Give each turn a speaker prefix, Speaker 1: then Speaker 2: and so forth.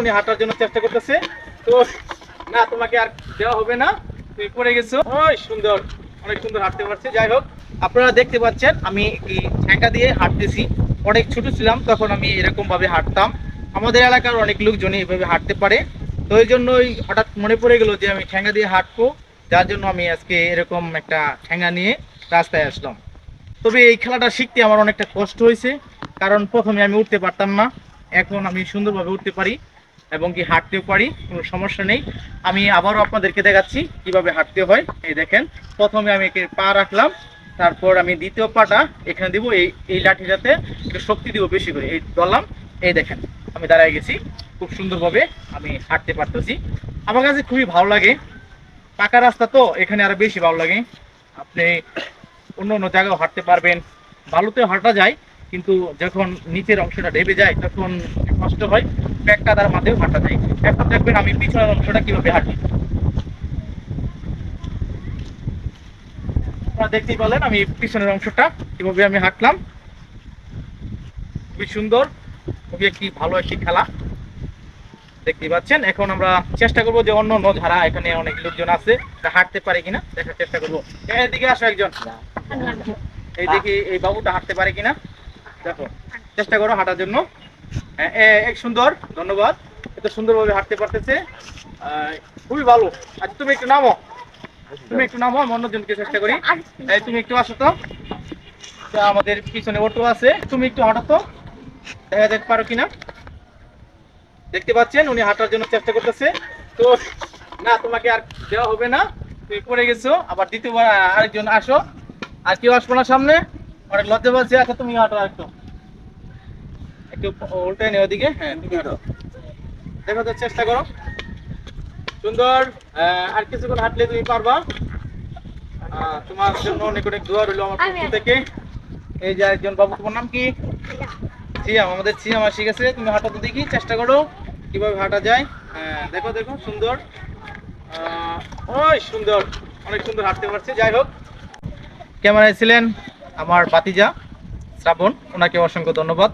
Speaker 1: উনি হাঁটার জন্য চেষ্টা করতেছে। তো না, তোমাকে আর দেওয়া হবে না। তুমি পড়ে গেছো। ওই সুন্দর, অনেক সুন্দর হাঁটতে পারছে। যাই হোক, আপনারা দেখতে পাচ্ছেন, আমি এই ঠেঙ্গা দিয়ে হাঁটতেছি। অনেক ছোট ছিলাম, তখন আমি এরকম ভাবে হাঁটতাম। আমাদের এলাকার অনেক লোকজনই এভাবে হাঁটতে পারে। তো এই জন্যই হঠাৎ মনে পড়ে গেল যে আমি ঠেঙ্গা দিয়ে হাঁটবো। যার জন্য আমি আজকে এরকম একটা ঠেঙ্গা নিয়ে রাস্তায় আসলাম। তবে এই খেলাটা শিখতে আমার অনেকটা কষ্ট হয়েছে। কারণ প্রথমে আমি উঠতে পারতাম না। এখন আমি সুন্দরভাবে উঠতে পারি। এবং কি হাঁটতেও পারি, কোনো সমস্যা নেই। আমি আবারও আপনাদেরকে দেখাচ্ছি কীভাবে হাঁটতে হয়। এই দেখেন, প্রথমে আমি একে পা রাখলাম, তারপর আমি দ্বিতীয় পাটা এখানে দিব, এই এই লাঠিটাতে একটু শক্তি দিব বেশি করে, এই ধরলাম, এই দেখেন, আমি দাঁড়ায় গেছি, খুব সুন্দরভাবে আমি হাঁটতে পারতেছি। আমার কাছে খুবই ভালো লাগে, পাকা রাস্তা তো, এখানে আরও বেশি ভালো লাগে। আপনি অন্য অন্য জায়গায় হাঁটতে পারবেন বালুতে হাঁটা যায় কিন্তু যখন নিচের অংশটা ডেবে যায় তখন কষ্ট হয়। ব্যাগ কাদার মাঝেও হাঁটা যায়। এখন দেখবেন আমি পিছনের অংশটা কীভাবে হাঁটি। আপনারা দেখতেই পেলেন আমি পিছনের অংশটা কীভাবে আমি হাঁটলাম। খুবই সুন্দর খুবই একটি ভালো একটি খেলা। দেখতেই পাচ্ছেন এখন আমরা চেষ্টা করব যে অন্য অন্য যারা এখানে অনেক লোকজন আছে তা হাঁটতে পারে কিনা দেখার চেষ্টা করব। এদিকে আসো একজন। এই দেখি এই বাবুটা হাঁটতে পারে কিনা। দেখো চেষ্টা করো হাঁটার জন্য। হ্যাঁ, এক সুন্দর ধন্যবাদ। এত সুন্দরভাবে হাঁটতে পারতেছে। খুবই ভালো। আচ্ছা তুমি একটু নামো। তুমি একটু নামো আমি অন্যজনকে চেষ্টা করি। তুমি একটু আসো তো। আমাদের পিছনে অটো আছে। তুমি একটু হাঁটো তো। দেখা যাক পারো কিনা। দেখতে পাচ্ছেন উনি হাঁটার জন্য চেষ্টা করতেছে। তো না তোমাকে আর দেওয়া হবে না। তুমি পড়ে গেছো। আবার দ্বিতীয়বার আরেকজন আসো। আর কেউ আসব না সামনে। অনেক লজ্জা পাচ্ছে। আচ্ছা তুমি হাঁটো একটু একটু উল্টে নেই ওদিকে হ্যাঁ তুমি দেখো তো চেষ্টা করো। সুন্দর আর কিছুক্ষণ হাঁটলে তুমি পারবা। তোমার জন্য অনেক অনেক দোয়া রইল আমার পক্ষ থেকে। এই যে একজন বাবু তোমার নাম কি? সিয়াম। আমাদের সিয়াম আসি গেছে তুমি হাঁটা তো দেখি চেষ্টা করো কীভাবে হাঁটা যায়। হ্যাঁ দেখো দেখো সুন্দর। আহ, ওই সুন্দর অনেক সুন্দর হাঁটতে পারছে। যাই হোক ক্যামেরায় ছিলেন আমার বাতিজা শ্রাবণ। ওনাকে অসংখ্য ধন্যবাদ।